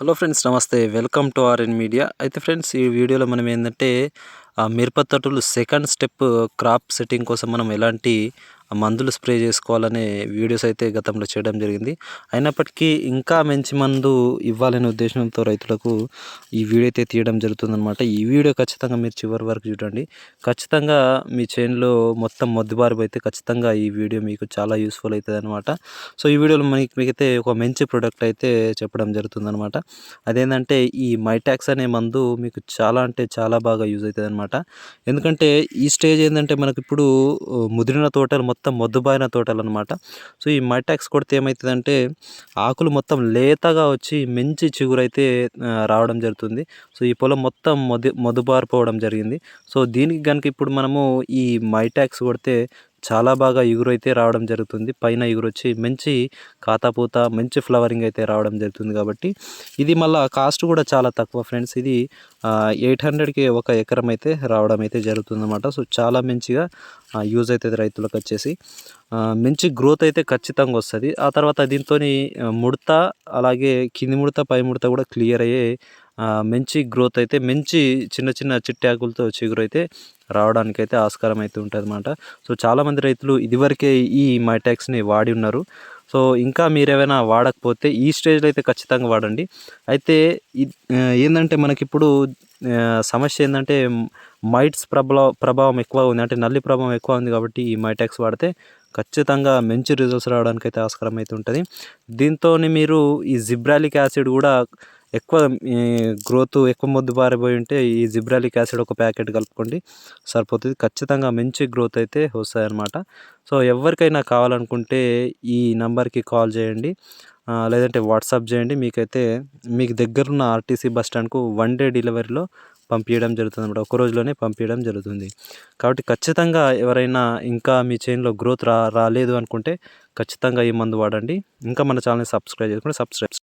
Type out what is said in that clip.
Hello friends నమస్తే. Welcome to RN media. అయితే friends ఈ వీడియోలో మనం ఏంటంటే ఆ మిరప సెకండ్ స్టెప్ క్రాప్ సెట్టింగ్ కోసం మనం ఎలాంటి మందులు స్ప్రే చేసుకోవాలనే వీడియోస్ అయితే గతంలో చేయడం జరిగింది. అయినప్పటికీ ఇంకా మంచి మందు ఇవ్వాలనే ఉద్దేశంతో రైతులకు ఈ వీడియో అయితే తీయడం జరుగుతుందన్నమాట. ఈ వీడియో ఖచ్చితంగా మీరు చివరి వరకు చూడండి. ఖచ్చితంగా మీ చేనులో మొత్తం మొద్దుబారు అయితే ఖచ్చితంగా ఈ వీడియో మీకు చాలా యూస్ఫుల్ అవుతుంది అనమాట సో ఈ వీడియోలో మనకి మీకైతే ఒక మంచి ప్రోడక్ట్ అయితే చెప్పడం జరుగుతుందన్నమాట. అదేంటంటే ఈ మైటాక్స్ అనే మందు మీకు చాలా అంటే చాలా బాగా యూజ్ అవుతుంది అనమాట ఎందుకంటే ఈ స్టేజ్ ఏంటంటే మనకి ఇప్పుడు ముదిరిన తోటలు మొత్తం మొత్తం మొద్దుబారిన తోటలు అనమాట సో ఈ మైటాక్స్ కొడితే ఏమవుతుందంటే ఆకులు మొత్తం లేతగా వచ్చి మంచి చిగురైతే రావడం జరుగుతుంది. సో ఈ పొలం మొత్తం మొది మొదుబారిపోవడం జరిగింది. సో దీనికి కనుక ఇప్పుడు మనము ఈ మైటాక్స్ కొడితే చాలా బాగా ఎగురు అయితే రావడం జరుగుతుంది. పైన ఎగురు వచ్చి మంచి కాతాపూత మంచి ఫ్లవరింగ్ అయితే రావడం జరుగుతుంది కాబట్టి ఇది మళ్ళీ కాస్ట్ కూడా చాలా తక్కువ ఫ్రెండ్స్. ఇది ఎయిట్ హండ్రెడ్కి ఒక ఎకరం అయితే రావడం అయితే జరుగుతుంది అనమాట సో చాలా మంచిగా యూజ్ అవుతుంది రైతులకు వచ్చేసి మంచి గ్రోత్ అయితే ఖచ్చితంగా వస్తుంది. ఆ తర్వాత దీంతో ముడత అలాగే కింది ముడత పై ముడత కూడా క్లియర్ అయ్యే మంచి గ్రోత్ అయితే మంచి చిన్న చిన్న చిట్టాకులతో చిగురు అయితే రావడానికైతే ఆస్కారం అయితే ఉంటుంది అనమాట సో చాలామంది రైతులు ఇదివరకే ఈ మైటాక్స్ని వాడి ఉన్నారు. సో ఇంకా మీరు ఏమైనా వాడకపోతే ఈ స్టేజ్లో అయితే ఖచ్చితంగా వాడండి. అయితే ఏంటంటే మనకిప్పుడు సమస్య ఏంటంటే మైట్స్ ప్రభావం ప్రభావం ఎక్కువ ఉంది. అంటే నల్లి ప్రభావం ఎక్కువ ఉంది కాబట్టి ఈ మైటాక్స్ వాడితే ఖచ్చితంగా మంచి రిజల్ట్స్ రావడానికి అయితే ఆస్కారం అయితే ఉంటుంది. దీంతో మీరు ఈ జిబ్రాలిక్ యాసిడ్ కూడా ఎక్కువ గ్రోత్ ఎక్కువ మొద్దు బారిపోయి ఉంటే ఈ జిబ్రాలిక్ యాసిడ్ ఒక ప్యాకెట్ కలుపుకోండి సరిపోతుంది. ఖచ్చితంగా మంచి గ్రోత్ అయితే వస్తాయన్నమాట. సో ఎవరికైనా కావాలనుకుంటే ఈ నెంబర్కి కాల్ చేయండి. లేదంటే వాట్సాప్ చేయండి. మీకైతే మీకు దగ్గరున్న ఆర్టీసీ బస్ స్టాండ్కు వన్ డే డెలివరీలో పంపించడం జరుగుతుంది అనమాట ఒక రోజులోనే పంపించడం జరుగుతుంది. కాబట్టి ఖచ్చితంగా ఎవరైనా ఇంకా మీ చైన్లో గ్రోత్ రా రాలేదు అనుకుంటే ఖచ్చితంగా ఈ మందు వాడండి. ఇంకా మన ఛానల్ని సబ్స్క్రైబ్ చేసుకుంటే సబ్స్క్రైబ్